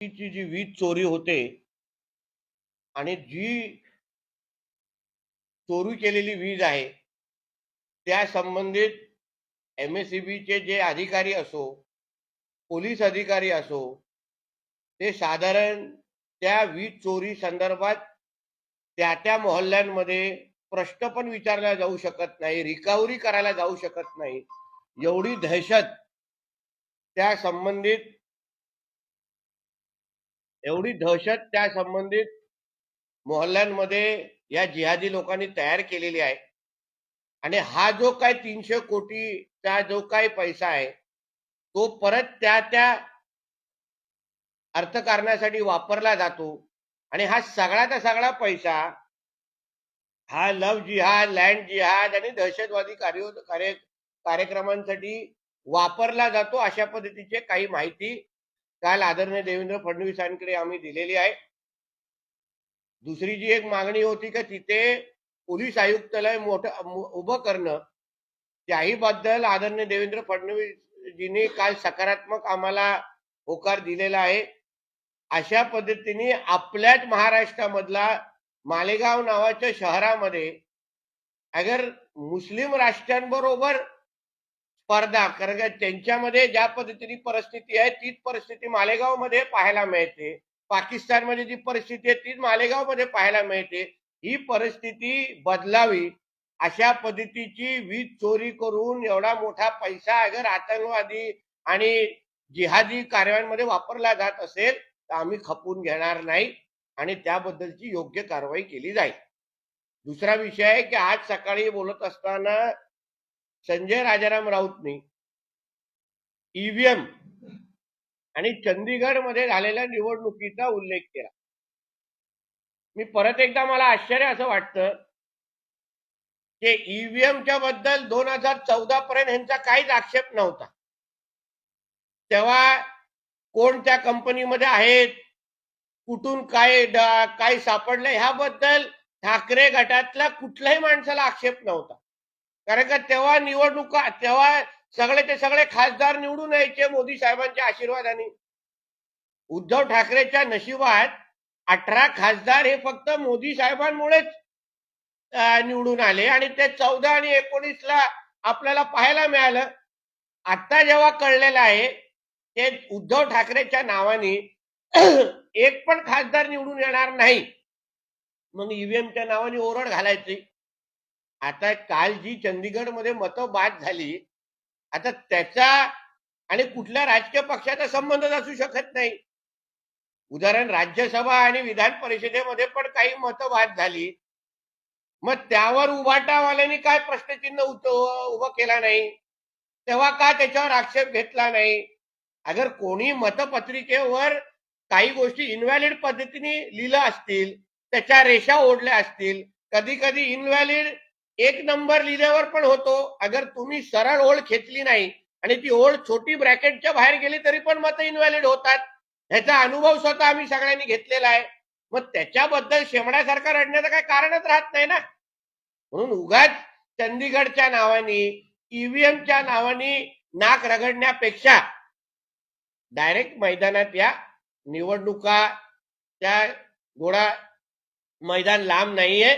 ची जी वीज चोरी होते आणि जी चोरी केलेली वीज आहे त्या संबंधित एम एस चे जे अधिकारी असो पोलीस अधिकारी असो ते साधारण त्या वीज चोरी संदर्भात त्या त्या मोहल्ल्यांमध्ये प्रश्न पण विचारला जाऊ शकत नाही रिकव्हरी करायला जाऊ शकत नाही एवढी दहशत त्या संबंधित एवढी दहशत त्या संबंधित मोहल्ल्यांमध्ये या जिहादी लोकांनी तयार केलेली आहे. आणि हा जो काय तीनशे कोटीचा जो काही पैसा आहे तो परत त्या त्या अर्थकारणासाठी वापरला जातो. आणि हा सगळ्याचा सगळा पैसा हा लव जिहाद लँड जिहाद आणि दहशतवादी कार्य कार्य कार्यक्रमांसाठी वापरला जातो अशा पद्धतीचे काही माहिती काल आदरणीय देवेंद्र फडणवीसांकडे आम्ही दिलेली आहे. दुसरी जी एक मागणी होती का तिथे पोलीस आयुक्तालय मोठं उभं करणं त्याही बद्दल आदरणीय देवेंद्र फडणवीसजींनी काल सकारात्मक आम्हाला होकार दिलेला आहे. अशा पद्धतीने आपल्याच महाराष्ट्रामधला मालेगाव नावाच्या शहरामध्ये अगर मुस्लिम राष्ट्रांबरोबर स्पर्धा. कारण का त्यांच्यामध्ये ज्या पद्धतीने परिस्थिती आहे तीच परिस्थिती मालेगावमध्ये पाहायला मिळते. पाकिस्तानमध्ये जी परिस्थिती आहे तीच मालेगावमध्ये पाहायला मिळते. ही परिस्थिती बदलावी. अशा पद्धतीची वीज चोरी करून एवढा मोठा पैसा अगर आतंकवादी आणि जिहादी कार्यामध्ये वापरला जात असेल तर आम्ही खपून घेणार नाही आणि त्याबद्दलची योग्य कारवाई केली जाईल. दुसरा विषय आहे की आज सकाळी बोलत असताना संजय राजाराम राऊतनी ईव्हीएम आणि चंदीगडमध्ये झालेल्या निवडणुकीचा उल्लेख केला. मी परत एकदा मला आश्चर्य असं वाटतं की ईव्हीएमच्या बद्दल दोन हजार चौदा पर्यंत ह्यांचा काहीच आक्षेप नव्हता. तेव्हा कोण त्या कंपनीमध्ये आहेत? कुठून काय काय सापडलं ह्याबद्दल ठाकरे गटातल्या कुठल्याही माणसाला आक्षेप नव्हता. कारण का तेव्हा निवडणुका तेव्हा सगळे ते सगळे खासदार निवडून यायचे मोदी साहेबांच्या आशीर्वादाने. उद्धव ठाकरेच्या नशिबात अठरा खासदार हे फक्त मोदी साहेबांमुळेच निवडून आले आणि ते चौदा आणि एकोणीस ला आपल्याला पाहायला मिळालं. आता जेव्हा कळलेलं आहे ते उद्धव ठाकरेच्या नावाने एक पण खासदार निवडून येणार नाही. मग ईव्हीएमच्या नावाने ओरड घालायची. आता काल जी चंदीगडमध्ये मतं बाद झाली आता त्याचा आणि कुठल्या राजकीय पक्षाचा संबंधच असू शकत नाही. उदाहरण राज्यसभा आणि विधान परिषदेमध्ये पण काही मतं बाद झाली. मग त्यावर उभाटावाल्यांनी काय प्रश्नचिन्ह उभं केला नाही? तेव्हा का त्याच्यावर आक्षेप घेतला नाही? अगर कोणी मतपत्रिकेवर काही गोष्टी इनव्हॅलिड पद्धतीने लिहिलं असतील त्याच्या रेषा ओढल्या असतील कधी कधी इनव्हॅलिड एक नंबर लिहिल्यावर पण होतो. अगर तुम्ही सरळ ओळ खेचली नाही आणि ती ओळ छोटी ब्रॅकेटच्या बाहेर गेली तरी पण मत इनव्हॅलिड होतात. ह्याचा अनुभव स्वतः आम्ही सगळ्यांनी घेतलेला आहे. मग त्याच्याबद्दल शेमड्यासारखं रडण्याचं काही कारणच राहत नाही ना? म्हणून उगाच चंदीगडच्या नावाने ईव्हीएमच्या नावाने नाक रगडण्यापेक्षा डायरेक्ट मैदानात या निवडणुका त्या गोडा मैदान लांब नाहीये.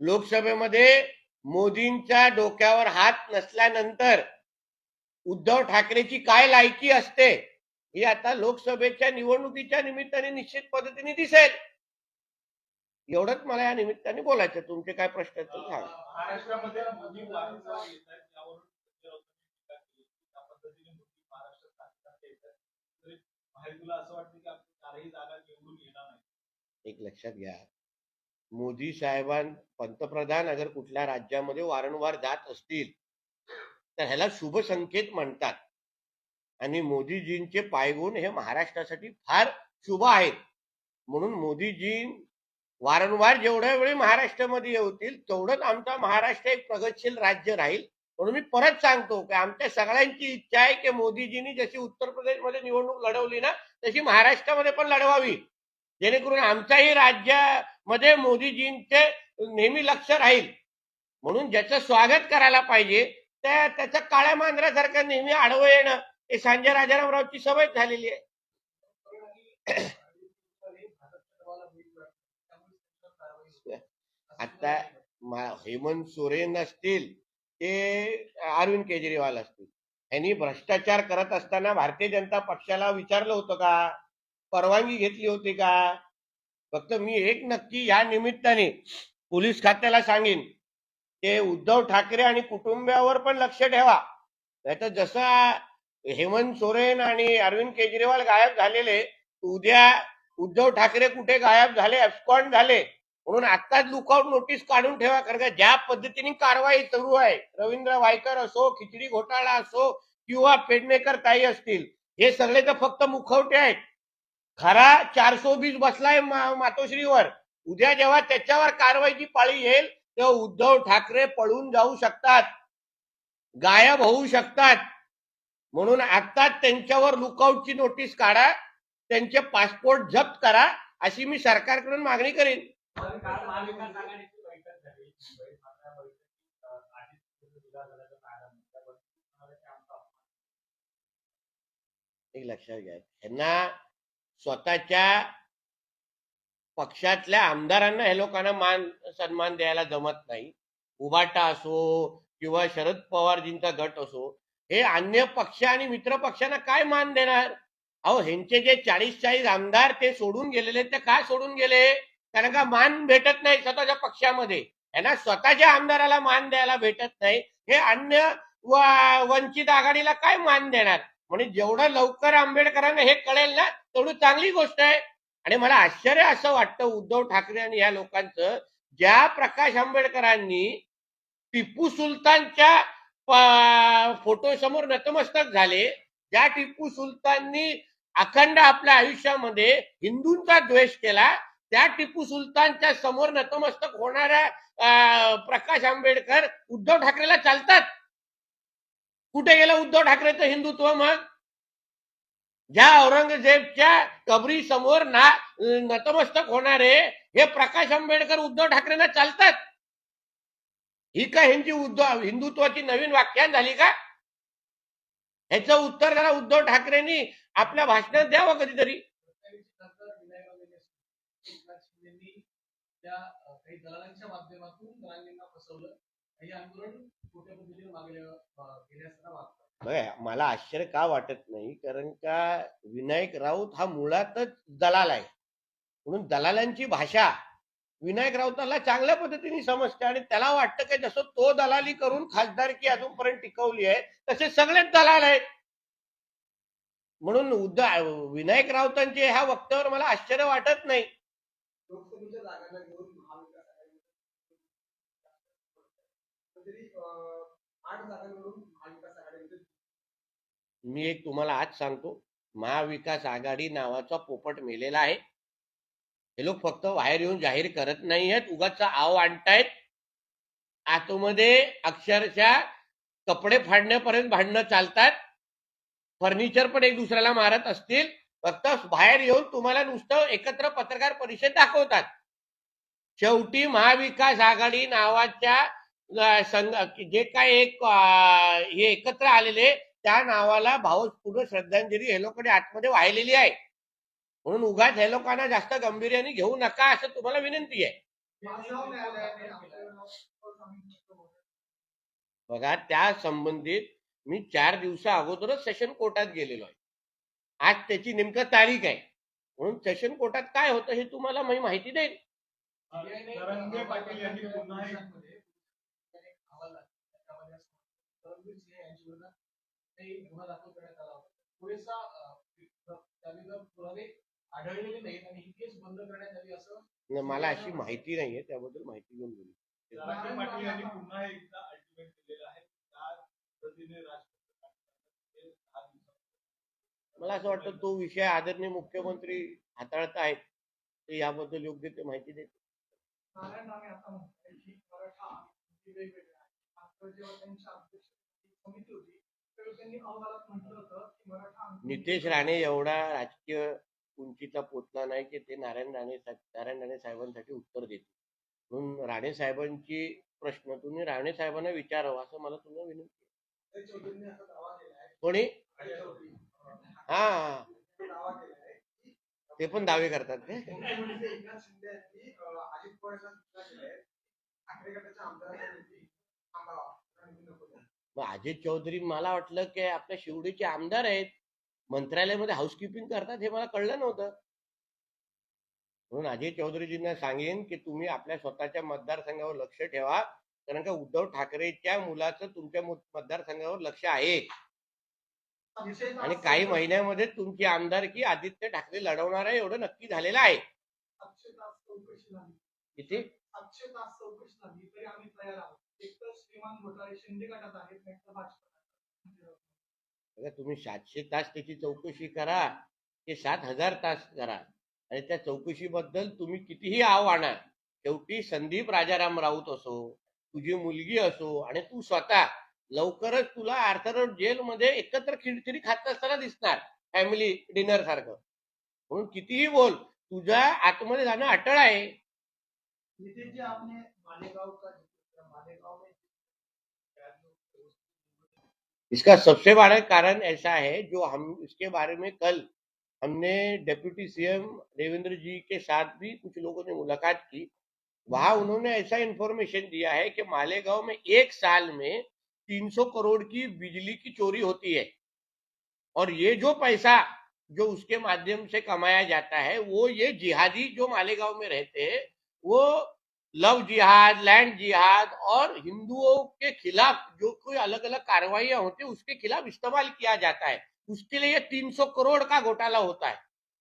लोकसभेमध्ये मोदींच्या डोक्यावर हात नसल्यानंतर उद्धव ठाकरेची काय लायकी असते ही आता लोकसभेच्या निवडणुकीच्या निमित्ताने निश्चित पद्धतीने दिसेल. एवढंच मला या निमित्ताने बोलायचं तुमचे काय प्रश्न एक लक्षात घ्या. मोदी साहेबां पंतप्रधान अगर कुठल्या राज्यामध्ये वारंवार जात असतील तर ह्याला शुभ संकेत म्हणतात. आणि मोदीजींचे पायगुण हे महाराष्ट्रासाठी फार शुभ आहेत. म्हणून मोदीजी वारंवार जेवढ्या वेळी महाराष्ट्रामध्ये येतील तेवढंच आमचा महाराष्ट्र एक प्रगतशील राज्य राहील. म्हणून मी परत सांगतो की आमच्या सगळ्यांची इच्छा आहे की मोदीजींनी जशी उत्तर प्रदेशमध्ये निवडणूक लढवली ना तशी महाराष्ट्रामध्ये पण लढवावी. जेणेकरून आमच्याही मध्ये मोदीजींचे नेहमी लक्ष राहील. म्हणून ज्याचं स्वागत करायला पाहिजे त्या त्याचं काळ्या मांजरासारखं नेहमी आडवं येणं हे संजय राजारामरावची सवय झालेली आहे. आता हेमंत सोरेन असतील ते अरविंद केजरीवाल असतील. यांनी भ्रष्टाचार करत असताना भारतीय जनता पक्षाला विचारलं होतं का? परवानगी घेतली होती का? फक्त मी एक नक्की या निमित्ताने पोलीस खात्याला सांगेन ते उद्धव ठाकरे आणि कुटुंबियावर पण लक्ष ठेवा. नाहीतर जसं हेमंत सोरेन आणि अरविंद केजरीवाल गायब झालेले उद्या उद्धव ठाकरे कुठे गायब झाले एब्स्कॉन्ड झाले म्हणून आत्ताच लुकआउट नोटीस काढून ठेवा कारण का ज्या पद्धतीने कारवाई सुरू आहे रवींद्र वायकर असो खिचडी घोटाळा असो किंवा पेडणेकर ताई असतील हे सगळे तर फक्त मुखवटे आहेत. खरा चारसो बीस बसलाय मातोश्रीवर. उद्या जेव्हा त्याच्यावर कारवाईची पाळी येईल तेव्हा उद्धव ठाकरे पळून जाऊ शकतात. गायब होऊ शकतात. म्हणून आता त्यांच्यावर लुकआउटची नोटीस काढा. त्यांचे पासपोर्ट जप्त करा. अशी मी सरकारकडून मागणी करेन. एक लक्षात घ्या. यांना स्वतःच्या पक्षातल्या आमदारांना हे लोकांना मान सन्मान द्यायला जमत नाही. उबाटा असो किंवा शरद पवारजींचा गट असो हे अन्य पक्ष आणि मित्र पक्षांना काय मान देणार? अहो ह्यांचे जे चाळीस चाळीस आमदार ते सोडून गेलेले ते काय सोडून गेले? कारण का मान भेटत नाही स्वतःच्या पक्षामध्ये? यांना स्वतःच्या आमदाराला मान द्यायला भेटत नाही. हे अन्य व- वंचित आघाडीला काय मान देणार? म्हणजे जेवढं लवकर आंबेडकरांना हे कळेल ना तेवढी चांगली गोष्ट आहे. आणि मला आश्चर्य असं वाटतं उद्धव ठाकरे आणि या लोकांचं ज्या प्रकाश आंबेडकरांनी टिपू सुलतानच्या फोटो समोर नतमस्तक झाले ज्या टिपू सुलताननी अखंड आपल्या आयुष्यामध्ये हिंदूंचा द्वेष केला त्या टिपू सुलतानच्या समोर नतमस्तक होणाऱ्या प्रकाश आंबेडकर उद्धव ठाकरेला चालतात. कुठे गेलं उद्धव ठाकरेचं हिंदुत्व मग? ज्या औरंगजेबच्या कबरी समोर ना नतमस्तक होणारे हे प्रकाश आंबेडकर उद्धव ठाकरेंना चालतात. ही का ह्यांची उद्धव हिंदुत्वाची नवीन व्याख्यान झाली का? ह्याचं उत्तर जरा उद्धव ठाकरेंनी आपल्या भाषणात द्यावं कधीतरी. काही दलालांच्या माध्यमातून बघा मला आश्चर्य का वाटत नाही कारण का विनायक राऊत हा मुळातच दलाल आहे. म्हणून दलालांची भाषा विनायक राऊताला चांगल्या पद्धतीने समजते आणि त्याला वाटतं की जसं तो दलाली करून खासदारकी अजूनपर्यंत टिकवली आहे तसे सगळेच दलाल आहेत. म्हणून उद्धव विनायक राऊतांचे ह्या वक्त्यावर मला आश्चर्य वाटत नाही लोकसभेच्या जागांना घेऊन महाविकास आघाडी तरी अं, आठ महाविकास आघाडीमध्ये मी एक तुम्हाला आज सांगतो महाविकास आघाडी नावाचा पोपट मेलेला आहे. हे लोक फक्त बाहेर येऊन जाहीर करत नाही आहेत उगाच आव आणतायत. आतमध्ये अक्षरशः कपडे फाडण्यापर्यंत भांडणं चालतात. फर्निचर पण एक दुसऱ्याला मारत असतील. फक्त बाहेर येऊन तुम्हाला नुसतं एकत्र पत्रकार परिषद दाखवतात. शेवटी महाविकास आघाडी नावाच्या संघ जे काय एक हे एकत्र आलेले त्या नावाला भावपूर्ण श्रद्धांजली हे लोकांनी आतमध्ये वाहिलेली आहे. म्हणून उगाच हे लोकांना जास्त गांभीर्याने घेऊ नका असं तुम्हाला विनंती आहे. बघा त्या संबंधित मी चार दिवसा अगोदरच सेशन कोर्टात गेलेलो आहे. आज त्याची नेमकं तारीख आहे. म्हणून सेशन कोर्टात काय होतं हे तुम्हाला मी माहिती देईल तरंगे पाटील यांनी पुन्हा एक एक अहवाल दाखल त्याच्यामध्ये असं म्हणतात, तरंगवीर सिंह यांच्या विरोधात काही गुन्हा दाखल करण्यात आला होता. पुरेसा अं, त्याने जर पुरावे आढळलेले नाहीत आणि ही केस बंद करण्यात आली असं मला अशी माहिती नाहीये त्याबद्दल माहिती घेऊन बोलू तरंगे पाटील यांनी पुन्हा एकदा अल्टिमेट केलेलं आहे. त्या पद्धतीने राजकारणात दहा दिवसात मला असं वाटतं तो विषय आदरणीय मुख्यमंत्री हाताळत आहेत ते याबद्दल योग्य ते माहिती नारायण राणे आता म्हणताय की मराठा वेगवेगळे जेव्हा त्यांच्या अध्यक्षतेची समिती होती. त्यावेळी त्यांनी अहवालात म्हटलं होतं की मराठा आणि- नितेश राणे एवढा राजकीय उंचीचा पोचला नाही की ते नारायण राणे सा- नारायण राणे साहेबांसाठी उत्तर देतील. म्हणून राणे साहेबांची प्रश्न तुम्ही राणे साहेबांना विचारावं असं मला तुम्हाला विनंती आहे. अजय चौधरीने असा दावा केला आहे. कोणी? अजय चौधरी. अं, हा. दावा केला आहे की ते पण दावे करतात ते मुख्यमंत्री एकनाथ शिंदे यांनी अं, अजित पवार यांना सूचना केल्या आहेत. की ठाकरे गटाच्या आमदारांनी थांबावा. रणनीती नको द्या. मग अजय चौधरी मला वाटलं की आपल्या शिवडीचे आमदार आहेत मंत्रालयामध्ये हाऊसकीपिंग करतात हे मला कळलं नव्हतं. म्हणून अजय चौधरीजींना सांगेन की तुम्ही आपल्या स्वतःच्या मतदारसंघावर लक्ष ठेवा कारण का उद्धव ठाकरेच्या मुलाचं तुमच्या मतदारसंघावर लक्ष आहे. आणि काही महिन्यामध्ये तुमची आमदारकी आदित्य ठाकरे लढवणार आहे एवढं नक्की झालेलं आहे. किती? श्रीमान घोटाळे शिंदे गटात आहेत तुम्ही सातशे तास त्याची चौकशी करा ते सात हजार तास करा. आणि त्या चौकशीबद्दल तुम्ही कितीही आव आणा शेवटी संदीप राजाराम राऊत असो तुझी मुलगी असो आणि तू स्वतः लवकरच तुला आर्थर जेलमध्ये एकत्र खिचडी खात असताना दिसणार फॅमिली डिनर सारखं. म्हणून कितीही बोल तुझ्या आतमध्ये जाणं अटळ आहे. नितीन जी आपने मालेगांव का इसका सबसे बड़ा कारण ऐसा है जो हम इसके बारे में कल हमने डेप्यूटी सीएम देवेंद्र जी के साथ भी कुछ लोगों ने मुलाकात की। वहाँ उन्होंने ऐसा इंफॉर्मेशन दिया है कि मालेगांव में एक साल में 300 करोड़ की बिजली की चोरी होती है। और ये जो पैसा जो उसके माध्यम से कमाया जाता है, वो ये जिहादी जो मालेगांव में रहते हैं, वो लव जिहाद, लैंड जिहाद और हिंदुओं के खिलाफ जो कोई अलग अलग कार्रवाइयाँ होती है, उसके खिलाफ इस्तेमाल किया जाता है। उसके लिए 300 करोड़ का घोटाला होता है।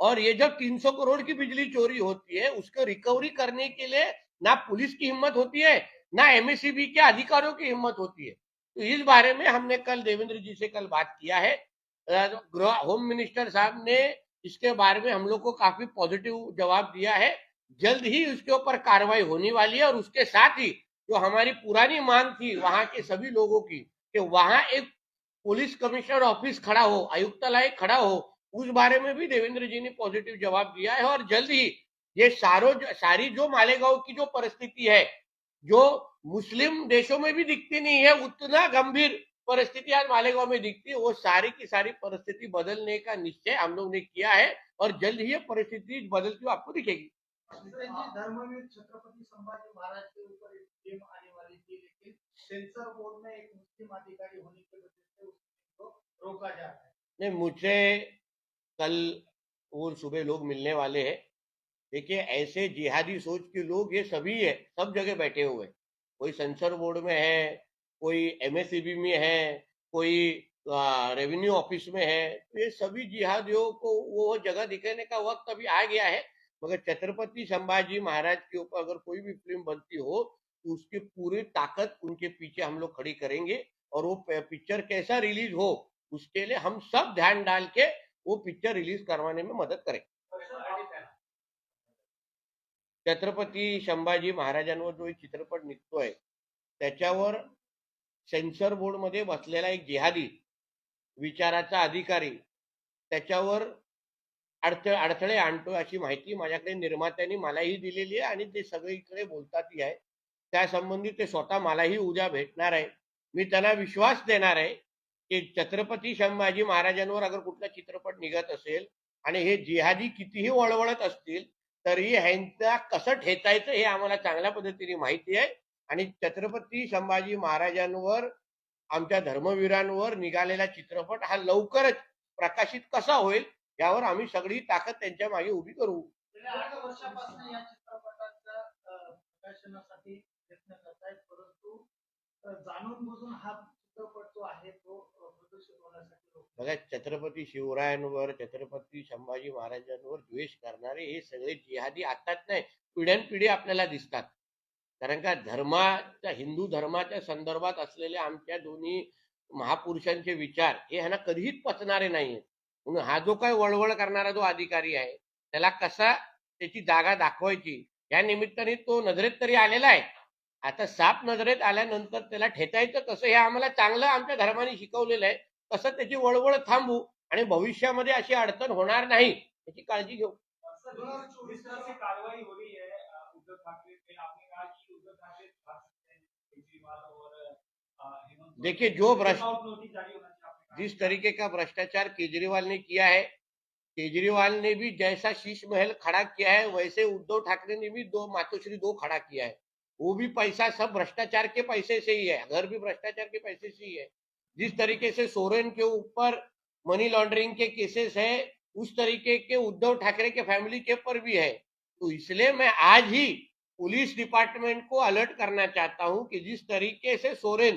और ये जब 300 करोड़ की बिजली चोरी होती है, उसको रिकवरी करने के लिए ना पुलिस की हिम्मत होती है, ना एमएससीबी के अधिकारियों की हिम्मत होती है। तो इस बारे में हमने कल देवेंद्र जी से कल बात किया है। होम मिनिस्टर साहब ने इसके बारे में हम लोग को काफ़ी पॉजिटिव जवाब दिया है। जल्द ही उसके ऊपर कार्रवाई होने वाली है और उसके साथ ही जो हमारी पुरानी मांग थी वहाँ के सभी लोगों की कि वहाँ एक पुलिस कमिश्नर ऑफ़िस खड़ा हो, आयुक्तालय खड़ा हो, उस बारे में भी देवेंद्र जी ने पॉजिटिव जवाब दिया है और जल्द ही ये सारो सारी जो मालेगांव की जो परिस्थिति है, जो मुस्लिम देशों में भी दिखती नहीं है, उतना गंभीर परिस्थिति आज मालेगांव में दिखती है, वो सारी की सारी परिस्थिति बदलने का निश्चय हम लोग ने किया है और जल्द ही ये परिस्थिति बदलती हुई आपको दिखेगी। जी धर्मवीर छत्रपति संभाजी महाराज के ऊपर एक आने वाली थी लेकिन सेंसर बोर्ड में एक मुस्लिम अधिकारी होने की वजह से रोका जा रहा है. नहीं मुझसे कल वो सुबह लोग मिलने वाले हैं। देखिए, ऐसे जिहादी सोच के लोग ये सभी है, सब जगह बैठे हुए। कोई सेंसर बोर्ड में है, कोई एमएससीबी में है, कोई रेवेन्यू ऑफ़िस में है। तो ये सभी जिहादियों को वो जगह दिखाने का वक्त अभी आ गया है। मगर छत्रपति संभाजी महाराज के ऊपर अगर कोई भी फिल्म बनती हो तो उसकी पूरी ताकत उनके पीछे हम लोग खड़ी करेंगे और वो पिक्चर कैसा रिलीज हो उसके लिए हम सब ध्यान डाल के वो पिक्चर रिलीज करवाने में मदत करें। छत्रपती संभाजी महाराजांवर जो एक चित्रपट निघतोय त्याच्यावर सेन्सर बोर्डमध्ये बसलेला एक जिहादी विचाराचा अधिकारी त्याच्यावर अडथळे अडथळे आणतो अशी माहिती माझ्याकडे निर्मात्यांनी मलाही दिलेली आहे आणि ते सगळीकडे बोलतातही आहे. त्यासंबंधी ते स्वतः मलाही उद्या भेटणार आहे. मी त्यांना विश्वास देणार आहे की छत्रपती संभाजी महाराजांवर अगर कुठला चित्रपट निघत असेल आणि हे जिहादी कितीही वळवळत असतील तरी ह्यांचा कसं ठेचायचं हे आम्हाला चांगल्या पद्धतीने माहिती आहे. आणि छत्रपती संभाजी महाराजांवर आमच्या धर्मवीरांवर निघालेला चित्रपट हा लवकरच प्रकाशित कसा होईल यावर आम्ही सगळी ताकद त्यांच्या मागे उभी करू. बघा छत्रपती शिवरायांवर छत्रपती संभाजी महाराजांवर द्वेष करणारे हे सगळे जिहादी आताच नाही पिढ्यानपिढी आपल्याला दिसतात. कारण का धर्माच्या हिंदू धर्माच्या संदर्भात असलेले आमच्या दोन्ही महापुरुषांचे विचार हे ह्यांना कधीच पचणारे नाहीये म्हणून हा जो काय वळवळ करणारा जो अधिकारी आहे त्याला कसा त्याची जागा दाखवायची या निमित्ताने तो नजरेत तरी आलेला आहे. आता साप नजरेत आल्यानंतर त्याला ठेचायचं कसं हे आम्हाला चांगलं आमच्या धर्माने शिकवलेलं आहे. कसं त्याची वळवळ थांबू आणि भविष्यामध्ये अशी अडचण होणार नाही याची काळजी घेऊ। देखिए, जो भ्रष्ट- जिस तरीके का भ्रष्टाचार केजरीवाल ने किया है, केजरीवाल ने भी जैसा शीश महल खड़ा किया है, वैसे उद्धव ठाकरे ने भी दो, मातोश्री दो खड़ा किया है। वो भी पैसा, सब भ्रष्टाचार के पैसे से ही है, घर भी भ्रष्टाचार के पैसे से ही है। जिस तरीके से सोरेन के ऊपर मनी लॉन्ड्रिंग के केसेस है, उस तरीके के उद्धव ठाकरे के फैमिली के ऊपर भी है। तो इसलिए मैं आज ही पुलिस डिपार्टमेंट को अलर्ट करना चाहता हूँ कि जिस तरीके से सोरेन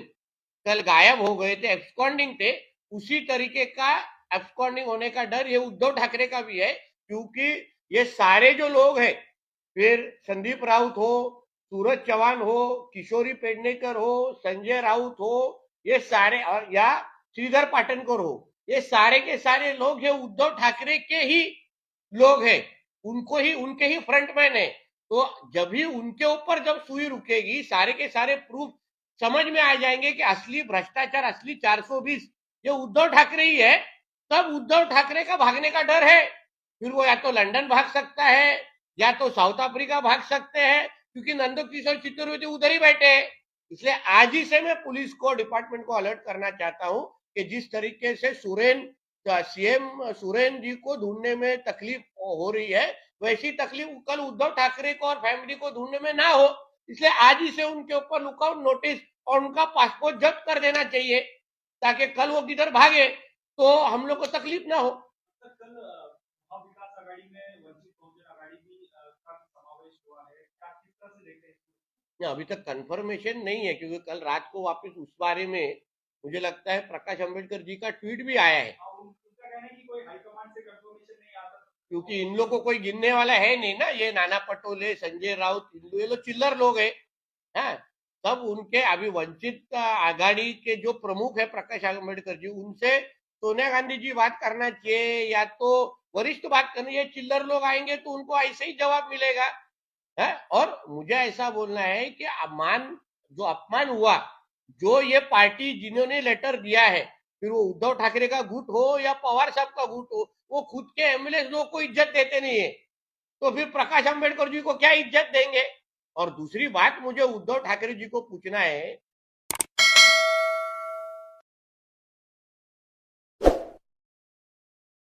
कल गायब हो गए थे एब्सकॉन्डिंग थे उसी तरीके का एब्सकॉन्डिंग होने का डर ये उद्धव ठाकरे का भी है, क्योंकि ये सारे जो लोग हैं, फिर संदीप राउत हो, सूरज चौहान हो, किशोरी पेडनेकर हो, संजय राउत हो, ये सारे और या श्रीधर पाटनकर हो, ये सारे के सारे लोग ये उद्धव ठाकरे के ही लोग हैं, उनको ही, उनके ही फ्रंटमैन है। तो जब भी उनके ऊपर जब सुई रुकेगी, सारे के सारे प्रूफ समझ में आ जाएँगे कि असली भ्रष्टाचार असली 420 ये उद्धव ठाकरे ही है तब उद्धव ठाकरे का भागने का डर है। फिर वो या तो लंदन भाग सकता है, या तो साउथ अफ्रीका भाग सकते हैं, क्योंकि नंदो किशोर चतुर्वेदी उधर ही बैठे हैं। इसलिए आज ही से मैं पुलिस को, डिपार्टमेंट को अलर्ट करना चाहता हूँ कि जिस तरीके से सुरेन सीएम सुरेन जी को ढूँढने में तकलीफ़ हो रही है, वैसी तकलीफ़ कल उद्धव ठाकरे को और फैमिली को ढूँढने में ना हो। इसलिए आज ही से उनके ऊपर लुकआउट नोटिस और उनका पासपोर्ट जब्त कर देना चाहिए। ताकि कल वो किधर भागे तो हम लोग को तकलीफ़ ना हो। है। हैं अभी तक कंफर्मेशन नहीं है क्योंकि कल रात को वापस उस बारे में मुझे लगता है प्रकाश अंबेडकर जी का ट्वीट भी आया है। है क्योंकि इन लोगों को कोई गिनने वाला है नहीं ना ये नाना पटोले संजय राउत इन ये लोग चिल्लर लोग हैं। हैं तब उनके अभी वंचित आघाड़ी के जो प्रमुख है प्रकाश आंबेडकर जी, उनसे सोनिया गांधी जी बात करना चाहिए, या तो वरिष्ठ बात करनी ये चिल्लर लोग आएँगे तो उनको ऐसे ही जवाब मिलेगा। है? और मुझे ऐसा बोलना है कि अपमान जो अपमान हुआ, जो ये पार्टी जिन्होंने लेटर दिया है, फिर वो उद्धव ठाकरे का गुट हो या पवार साहब का गुट हो, वो खुद के एमएलए लोग को इज़्ज़त देते नहीं है। तो फिर प्रकाश अंबेडकर जी को क्या इज़्ज़त देंगे? और दूसरी बात मुझे उद्धव ठाकरे जी को पूछना है